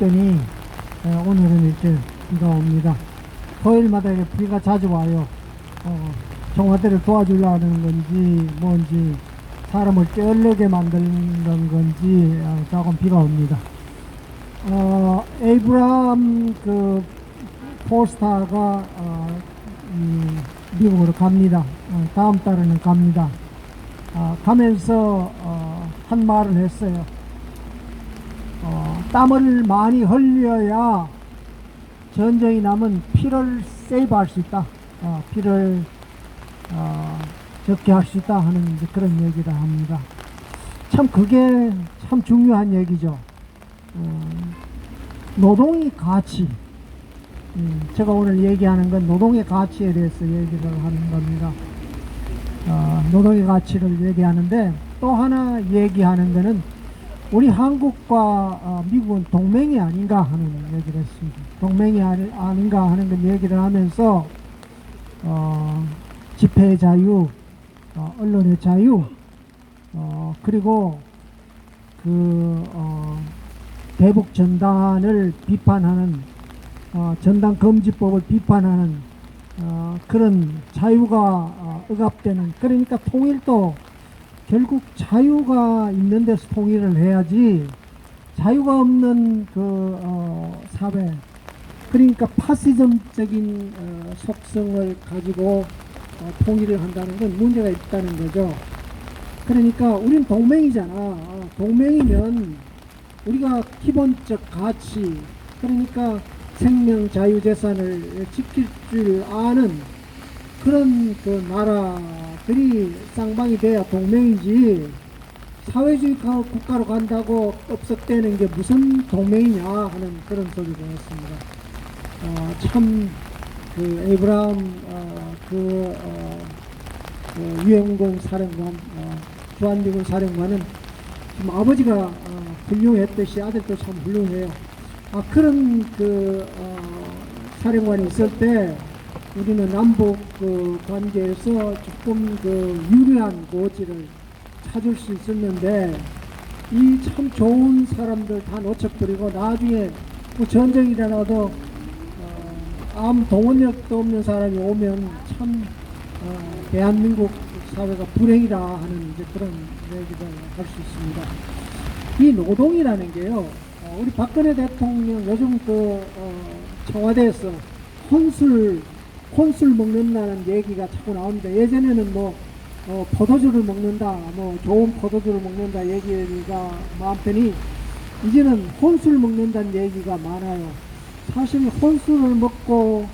없더니 어, 오늘은 이렇게 비가 옵니다. 토요일마다 이렇게 비가 자주 와요. 어, 청와대를 도와주려는 건지 뭔지 사람을 쩔르게 만드는 건지 어, 조금 비가 옵니다. 어, 에이브람 그 포스타가 어, 이 미국으로 갑니다. 어, 다음 달에는 갑니다. 어, 가면서 어, 한 말을 했어요. 어, 땀을 많이 흘려야 전쟁이 나면 피를 세이브할 수 있다. 어, 피를 어, 적게 할 수 있다 하는 그런 얘기를 합니다. 참 그게 참 중요한 얘기죠. 어, 노동의 가치. 음, 제가 오늘 얘기하는 건 노동의 가치에 대해서 얘기를 하는 겁니다. 어, 노동의 가치를 얘기하는데 또 하나 얘기하는 거는 우리 한국과 어, 미국은 동맹이 아닌가 하는 얘기를 했습니다. 동맹이 아니, 아닌가 하는 건 얘기를 하면서 어, 집회 자유, 어, 언론의 자유, 어, 그리고 그 어, 대북 전단을 비판하는 어, 전단 금지법을 비판하는 어, 그런 자유가 어, 억압되는 그러니까 통일도 결국 자유가 있는 데서 통일을 해야지 자유가 없는 그 어, 사회 그러니까 파시즘적인 어, 속성을 가지고 어, 통일을 한다는 건 문제가 있다는 거죠. 그러니까 우린 동맹이잖아. 어, 동맹이면 우리가 기본적 가치 그러니까 생명 자유 재산을 지킬 줄 아는 그런 그 나라 들이 쌍방이 돼야 동맹이지 사회주의 가- 국가로 간다고 업석되는 게 무슨 동맹이냐 하는 그런 소리를 했습니다. 어, 참그 에이브람 어, 그, 어, 그 유영공 사령관 어, 주한미군 사령관은 좀 아버지가 어, 훌륭했듯이 아들도 참 훌륭해요. 아 그런 그 어, 사령관이 있을 때 우리는 남북 그 관계에서 조금 그 유리한 고지를 찾을 수 있었는데 이 참 좋은 사람들 다 놓쳐버리고 나중에 뭐 전쟁이 일어나도 어, 아무 동원력도 없는 사람이 오면 참 어, 대한민국 사회가 불행이다 하는 이제 그런 얘기를 할 수 있습니다. 이 노동이라는 게요. 어, 우리 박근혜 대통령 요즘 그 어, 청와대에서 혼술 혼술 먹는다는 얘기가 자꾸 나오는데 예전에는 뭐 어, 포도주를 먹는다, 뭐 좋은 포도주를 먹는다 얘기가 많더니 이제는 혼술 먹는다는 얘기가 많아요. 사실 혼술을 먹고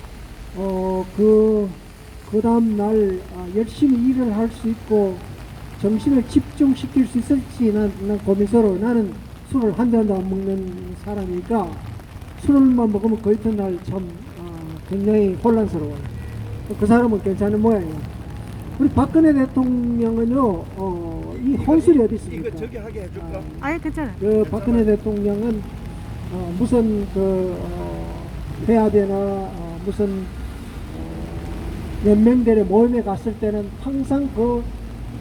어 그 그 다음 날 아, 열심히 일을 할 수 있고 정신을 집중시킬 수 있을지 난, 난 고민스러워. 나는 술을 한 잔도 안 먹는 사람이니까 술만 먹으면 그 이튿날 참 어, 굉장히 혼란스러워요. 그 사람은 괜찮은 모양이에요. 우리 박근혜 대통령은요, 어, 이 혼술이 어디 있습니까? 이거 저기 하게 해줄까? 아니 괜찮아. 그 박근혜 대통령은 어, 무슨 그 어, 회화대나 어, 무슨 어, 연맹들의 모임에 갔을 때는 항상 그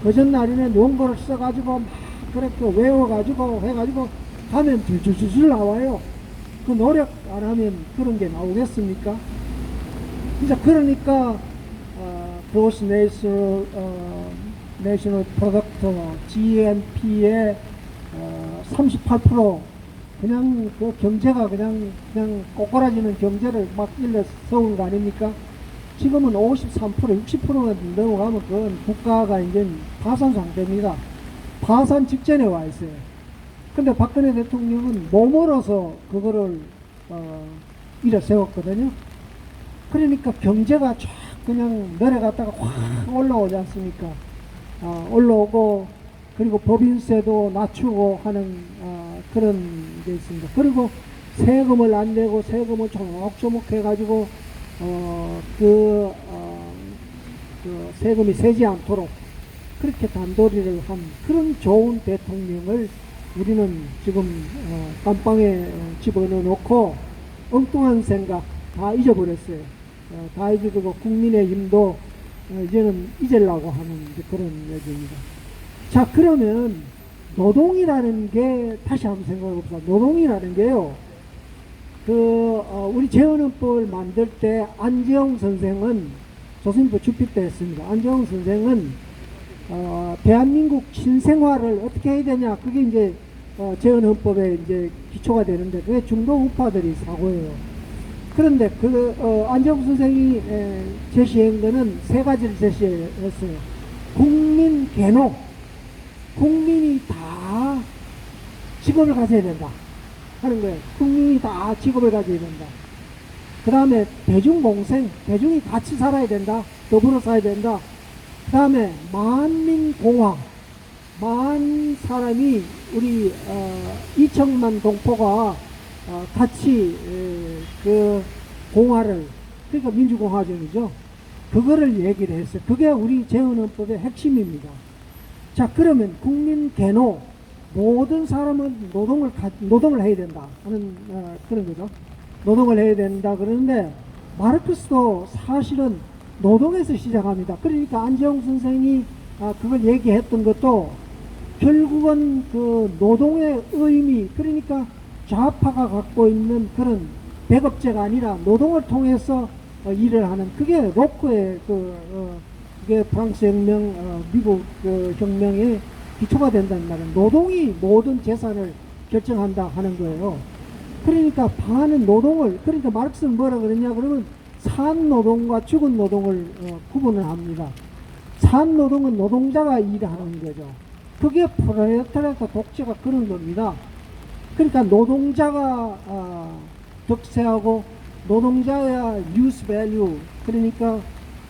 그전날에는 용어를 써가지고 막 그렇게 외워가지고 해가지고 가면 줄줄줄줄 나와요. 그 노력 안 하면 그런 게 나오겠습니까? 진짜 그러니까 어, gross national 어, national product GNP의 어, 38% 그냥 그 경제가 그냥 그냥 꼬꾸라지는 경제를 막 일러 세운 거 아닙니까? 지금은 53% 60%가 넘어가면 그건 국가가 이제 파산 상태입니다. 파산 직전에 와 있어요. 근데 박근혜 대통령은 몸으로서 그거를 어, 일어 세웠거든요. 그러니까 경제가 쫙 그냥 내려갔다가 확 올라오지 않습니까? 어, 올라오고 그리고 법인세도 낮추고 하는 어, 그런 게 있습니다. 그리고 세금을 안 내고 세금을 조목조목 해가지고 어, 그, 어, 그 세금이 세지 않도록 그렇게 단도리를 한 그런 좋은 대통령을 우리는 지금 어, 어, 집어넣어 놓고 엉뚱한 생각 다 잊어버렸어요. 어, 다 잊어두고 국민의 힘도 어, 이제는 잊으려고 하는 그런 얘기입니다. 자, 그러면 노동이라는 게 다시 한번 생각해 봅시다. 노동이라는 게요. 그 어, 우리 재헌헌법을 만들 때 안재홍 선생은 조선일보 주필 때 했습니다. 안재홍 선생은 어, 대한민국 신생활을 어떻게 해야 되냐 그게 이제 어, 재헌헌법에 이제 기초가 되는데 그게 중도 우파들이 사고예요. 그런데 그 어, 안재홍 선생이 에, 제시한 거는 세 가지를 제시했어요. 국민 개노, 국민이 다 직업을 가져야 된다 하는 거예요. 국민이 다 직업을 가져야 된다. 그 다음에 대중공생, 대중이 같이 살아야 된다. 더불어 살아야 된다. 그 다음에 만민공화, 만 사람이 우리 어, 2천만 동포가 어, 같이 에, 그 공화를 그러니까 민주공화정이죠. 그거를 얘기를 했어요. 그게 우리 재헌헌법의 핵심입니다. 자 그러면 국민 개노 모든 사람은 노동을 가- 노동을 해야 된다 하는 어, 그런 거죠. 노동을 해야 된다 그러는데 마르크스도 사실은 노동에서 시작합니다. 그러니까 안재홍 선생이 아, 그걸 얘기했던 것도 결국은 그 노동의 의미 그러니까 좌파가 갖고 있는 그런 배급제가 아니라 노동을 통해서 어, 일을 하는 그게 로크의 그 어, 그게 프랑스 혁명, 어, 미국 그 혁명의 기초가 된다는 말은 노동이 모든 재산을 결정한다 하는 거예요. 그러니까 반은 노동을 그러니까 마르크스는 뭐라 그러냐 그러면 산 노동과 죽은 노동을 어, 구분을 합니다. 산 노동은 노동자가 일하는 거죠. 그게 프로레타리아트 독재가 그런 겁니다. 그러니까 노동자가 아, 득세하고 노동자야 use value 그러니까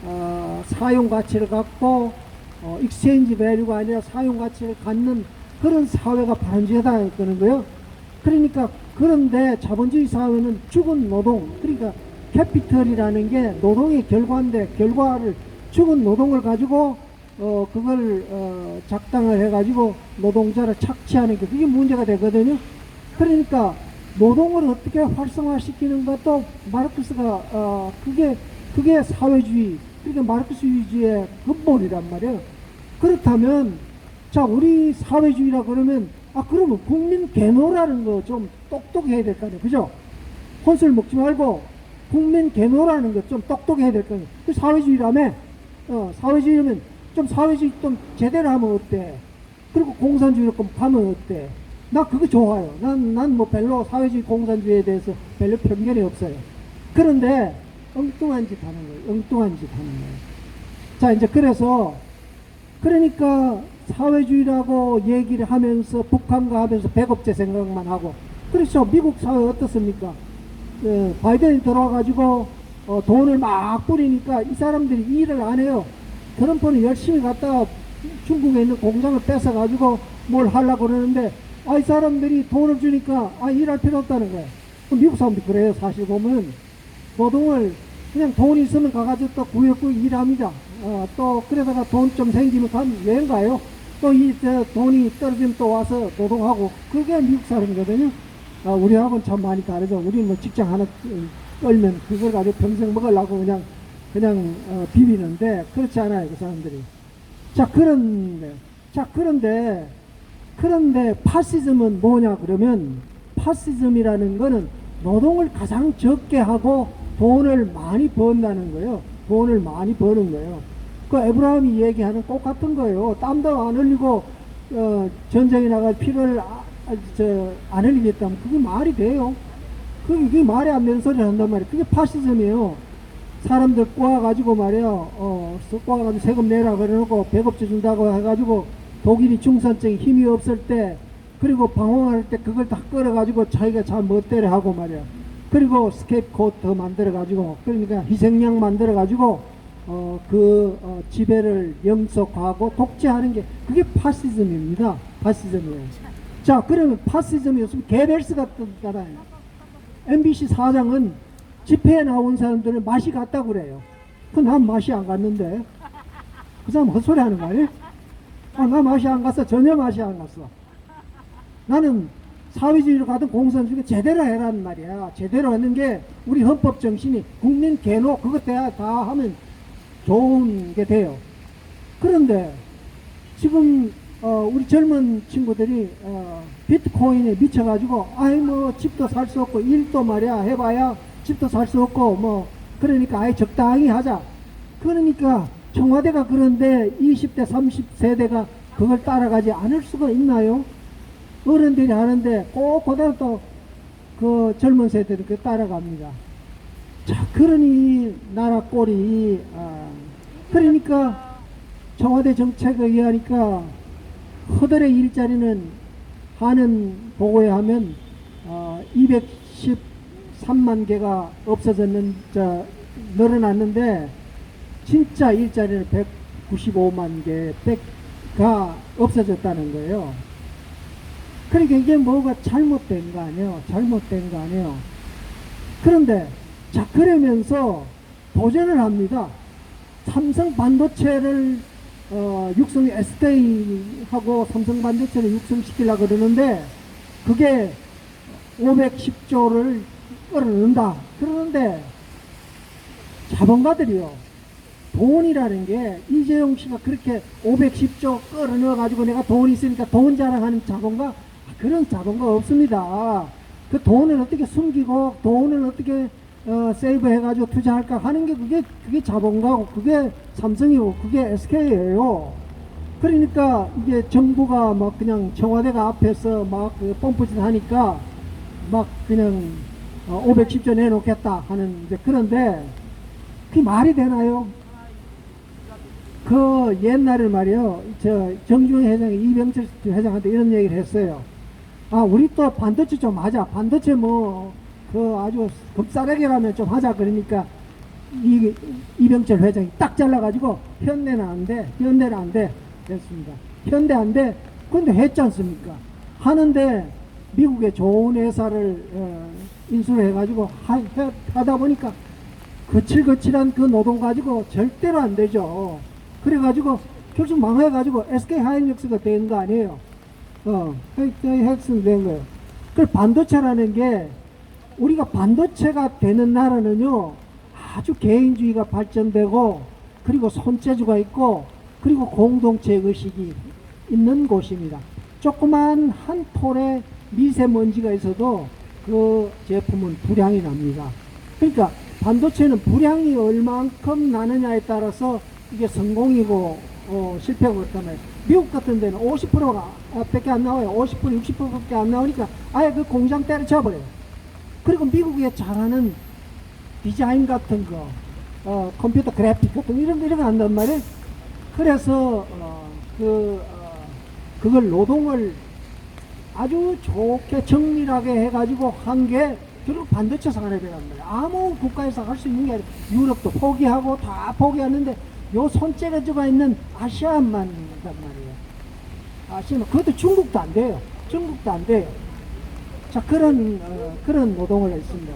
어, 사용 가치를 갖고 어, exchange value가 아니라 사용 가치를 갖는 그런 사회가 바른지하다 그런 거예요. 그러니까 그런데 자본주의 사회는 죽은 노동 그러니까 캐피털이라는 게 노동의 결과인데 결과를 죽은 노동을 가지고 어 그걸 어 작당을 해가지고 노동자를 착취하는 게 그게 문제가 되거든요. 그러니까 노동을 어떻게 활성화시키는 것도 마르크스가 어 그게 그게 사회주의 그러니까 마르크스주의의 근본이란 말이에요. 그렇다면 자 우리 사회주의라 그러면 아 그러면 국민 개노라는 거 좀 똑똑해야 될 거 아니에요, 그죠? 혼술 먹지 말고 국민 개노라는 거좀 똑똑해야 될 거 아니에요. 그 사회주의라며 어 사회주의면 좀 사회주의 좀 제대로 하면 어때? 그리고 공산주의로 좀 가면 어때? 나 그거 좋아요. 난, 난 뭐 별로 사회주의 공산주의에 대해서 별로 편견이 없어요. 그런데 엉뚱한 짓 하는 거예요. 엉뚱한 짓 하는 거예요. 자, 이제 그래서 그러니까 사회주의라고 얘기를 하면서 북한과 하면서 백업제 생각만 하고 그렇죠. 미국 사회 어떻습니까? 예, 바이든이 들어와가지고 어, 돈을 막 뿌리니까 이 사람들이 일을 안 해요. 트럼프는 열심히 갔다가 중국에 있는 공장을 뺏어가지고 뭘 하려고 그러는데 아, 이 사람들이 돈을 주니까 아, 일할 필요 없다는. 그럼 미국 사람도 그래요. 사실 보면 노동을 그냥 돈 있으면 가가지고 또 구역구역 일합니다. 어, 또 그러다가 돈 좀 생기면 간 여행 가요. 또 이 돈이 떨어지면 또 와서 노동하고 그게 미국 사람이거든요. 아, 우리하고는 참 많이 다르죠. 우리는 뭐 직장 하나 끌면 그걸 가지고 평생 먹으려고 그냥 그냥 어, 비비는데 그렇지 않아요. 그 사람들이. 자 그런데 자 그런데 그런데 파시즘은 뭐냐 그러면 파시즘이라는 거는 노동을 가장 적게 하고 돈을 많이 번다는 거예요. 돈을 많이 버는 거예요. 그 에브라함이 얘기하는 똑같은 거예요. 땀도 안 흘리고 어, 전쟁에 나갈 피를 아, 아, 저, 안 흘리겠다면 그게 말이 돼요. 그게, 그게 말이 안 되는 소리를 한단 말이에요. 그게 파시즘이에요. 사람들 꼬아가지고 말이에요. 어, 꼬아가지고 세금 내라 그래놓고 배급제 준다고 해가지고 독일이 중산층이 힘이 없을 때 그리고 방황할 때 그걸 다 끌어가지고 자기가 참 멋대로 하고 말이야. 그리고 스케이프코트 만들어가지고 그러니까 희생양 만들어가지고 어, 그 어, 지배를 영속하고 독재하는 게 그게 파시즘입니다. 파시즘이에요. 자 그러면 파시즘이었으면 게벨스 같잖아요. MBC 사장은 집회에 나온 사람들은 맛이 갔다고 그래요. 그난 맛이 안 갔는데 그 사람 헛소리 하는 거 아니에요? 아, 나 맛이 안 갔어. 전혀 맛이 안 갔어. 나는 사회주의로 가든 공산주의 제대로 해라는 말이야. 제대로 하는 게 우리 헌법 정신이 국민 개노 그것 다, 다 하면 좋은 게 돼요. 그런데 지금 어, 우리 젊은 친구들이 어, 비트코인에 미쳐가지고 아이 뭐 집도 살 수 없고 일도 말이야 해봐야 집도 살 수 없고 뭐 그러니까 아예 적당히 하자. 그러니까 청와대가 그런데 20대 30세대가 그걸 따라가지 않을 수가 있나요? 어른들이 하는데 꼭 그대로 또그 젊은 세대도 그 따라갑니다. 자, 그러니 나라 꼴이 아, 그러니까 청와대 정책에 의하니까 허들의 일자리는 하는 보고에 하면 어, 213만 개가 없어졌는 저 늘어났는데 진짜 일자리는 195만 개 100가 없어졌다는 거예요. 그러니까 이게 뭐가 잘못된 거 아니에요? 잘못된 거 아니에요? 그런데 자 그러면서 도전을 합니다. 삼성 반도체를 어, 육성 SK하고 삼성 반도체를 육성시키려고 그러는데 그게 510조를 끌어넣는다. 그러는데 자본가들이요. 돈이라는 게 이재용 씨가 그렇게 510조 끌어넣어 가지고 내가 돈 있으니까 돈 자랑하는 자본가 그런 자본가 없습니다. 그 돈을 어떻게 숨기고 돈을 어떻게 어, 세이브 해가지고 투자할까 하는 게 그게 그게 자본가고 그게 삼성이고 그게 SK예요. 그러니까 이게 정부가 막 그냥 청와대가 앞에서 막그 pom프짓 하니까 막 그냥 어, 510조 내놓겠다 하는 이제 그런데 그게 말이 되나요? 그 옛날에 말이요, 저 정중 회장이 이병철 회장한테 이런 얘기를 했어요. 아, 우리 또 반도체 좀 하자. 반도체 뭐, 그 아주 급사하게라면 좀 하자. 그러니까 이, 이병철 회장이 딱 잘라가지고 현대는 안 돼. 현대는 안 돼. 됐습니다. 현대 안 돼. 근데 했지 않습니까? 하는데 미국의 좋은 회사를 어, 인수를 해가지고 하, 해- 하다 보니까 거칠거칠한 그 노동 가지고 절대로 안 되죠. 그래가지고 결국 망해가지고 SK 하이닉스가 된 거 아니에요. 어, SK 하이닉스는 된 거예요. 그 반도체라는 게 우리가 반도체가 되는 나라는요 아주 개인주의가 발전되고 그리고 손재주가 있고 그리고 공동체 의식이 있는 곳입니다. 조그만 한 톨에 미세먼지가 있어도 그 제품은 불향이 납니다. 그러니까 반도체는 불향이 얼만큼 나느냐에 따라서 이게 성공이고 어, 실패가 그렇다면 미국 같은 데는 50%가 밖에 안 나와요. 50% 60%밖에 안 나오니까 아예 그 공장 때려쳐버려요. 그리고 미국에 잘하는 디자인 같은 거, 어, 컴퓨터 그래픽 같은 거 이런 거 이런 거 한단 말이에요. 그래서 어, 그 어, 그걸 노동을 아주 좋게 정밀하게 해가지고 한 게 결국 반도체 산업이란 말이에요. 아무 국가에서 할 수 있는 게 아니라 유럽도 포기하고 다 포기하는데 요 손재가 들어가 있는 아시아만 한단 말이에요. 아시아만 그것도 중국도 안 돼요. 중국도 안 돼요. 자 그런 어, 그런 노동을 했습니다.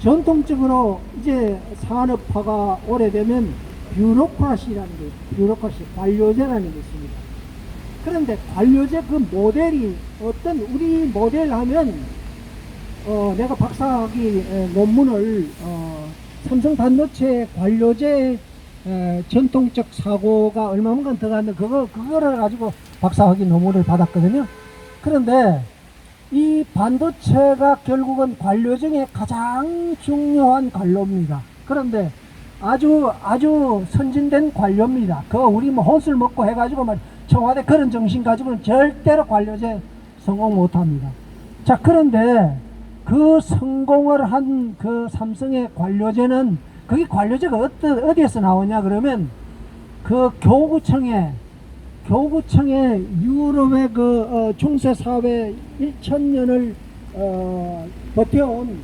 전통적으로 이제 산업화가 오래되면 뷰로크라시라는 게 뷰로크라시 관료제라는 게 있습니다. 그런데 관료제 그 모델이 어떤 우리 모델 하면 어, 내가 박사학위 에, 논문을 어, 삼성 반도체 관료제 에, 전통적 사고가 얼마만큼 들어갔는데 그거 그거를 가지고 박사학위 논문을 받았거든요. 그런데 이 반도체가 결국은 관료 중에 가장 중요한 관료입니다. 그런데 아주 아주 선진된 관료입니다. 그 우리 뭐 호술 먹고 해가지고 막 청와대 그런 정신 가지고는 절대로 관료제 성공 못합니다. 자 그런데 그 성공을 한 그 삼성의 관료제는 그게 관료제가 어디, 어디에서 나오냐 그러면 그 교구청에 교구청에 유럽의 그 어, 중세 사회 1천년을 어, 버텨온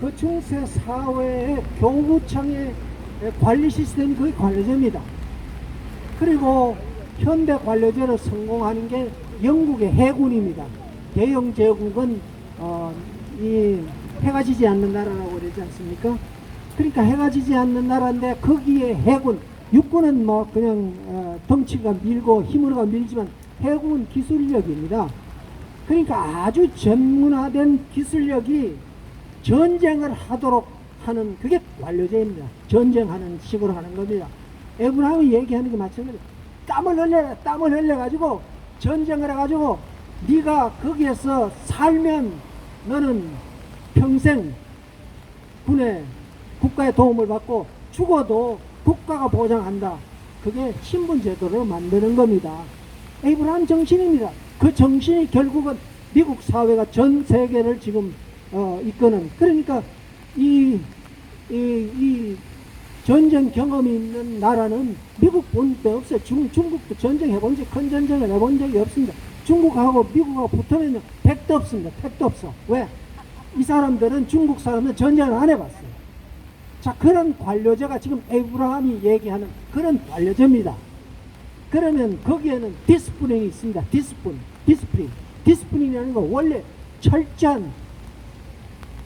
그 중세 사회의 교구청의 관리 시스템이 그게 관료제입니다. 그리고 현대 관료제로 성공하는 게 영국의 해군입니다. 대영 제국은 어, 이 해가 지지 않는 나라라고 그러지 않습니까? 그러니까 해가 지지 않는 나라인데 거기에 해군, 육군은 뭐 그냥 어, 덩치가 밀고 힘으로가 밀지만 해군은 기술력입니다. 그러니까 아주 전문화된 기술력이 전쟁을 하도록 하는 그게 관료제입니다. 전쟁하는 식으로 하는 겁니다. 에브라임이 얘기하는 게 마찬가지예요. 땀을 흘려, 땀을 흘려 가지고 전쟁을 해 가지고 네가 거기에서 살면 너는 평생 군의 국가의 도움을 받고 죽어도 국가가 보장한다. 그게 신분 제도를 만드는 겁니다. 에이브라함 정신입니다. 그 정신이 결국은 미국 사회가 전 세계를 지금 어, 이끄는 그러니까 이, 이, 이 전쟁 경험이 있는 나라는 미국 본때 없어요. 중, 중국도 전쟁 해본 적, 큰 전쟁을 해본 적이 없습니다. 중국하고 미국하고 붙으면 택도 없습니다. 택도 없어. 왜? 이 사람들은 중국 사람은 전쟁을 안 해봤어요. 자, 그런 관료제가 지금 에브라함이 얘기하는 그런 관료제입니다. 그러면 거기에는 디스플린이 있습니다. 디스플린, 디스플린. 디스플린이라는 건 원래 철저한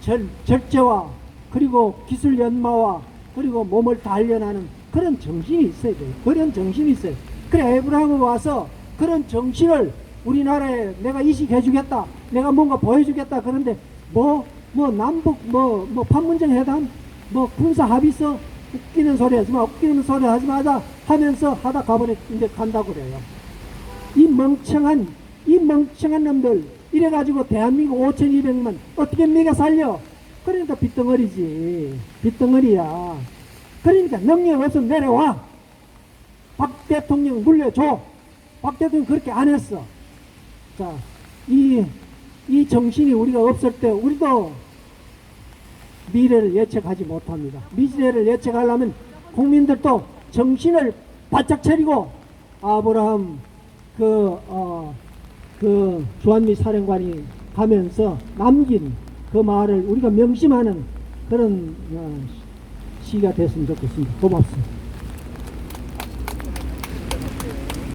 절, 절제와 그리고 기술 연마와 그리고 몸을 단련하는 그런 정신이 있어야 돼요. 그런 정신이 있어요. 그래 에브라함이 와서 그런 정신을 우리나라에 내가 이식해 주겠다. 내가 뭔가 보여주겠다. 그런데 뭐, 뭐 남북 뭐, 뭐 판문점 회담 뭐 군사 합의서 웃기는 소리 하지 마. 웃기는 소리 하지 마자 하면서 하다 가버려 이제 간다고 그래요. 이 멍청한 이 멍청한 놈들 이래가지고 대한민국 5,200만 어떻게 네가 살려? 그러니까 빚덩어리지 빚덩어리야. 그러니까 능력 없으면 내려와. 박 대통령 물려줘. 박 대통령 그렇게 안 했어. 자, 이, 이 정신이 우리가 없을 때 우리도 미래를 예측하지 못합니다. 미래를 예측하려면 국민들도 정신을 바짝 차리고 아브라함 그, 어, 그 주한미 사령관이 가면서 남긴 그 말을 우리가 명심하는 그런 어, 시기가 됐으면 좋겠습니다. 고맙습니다.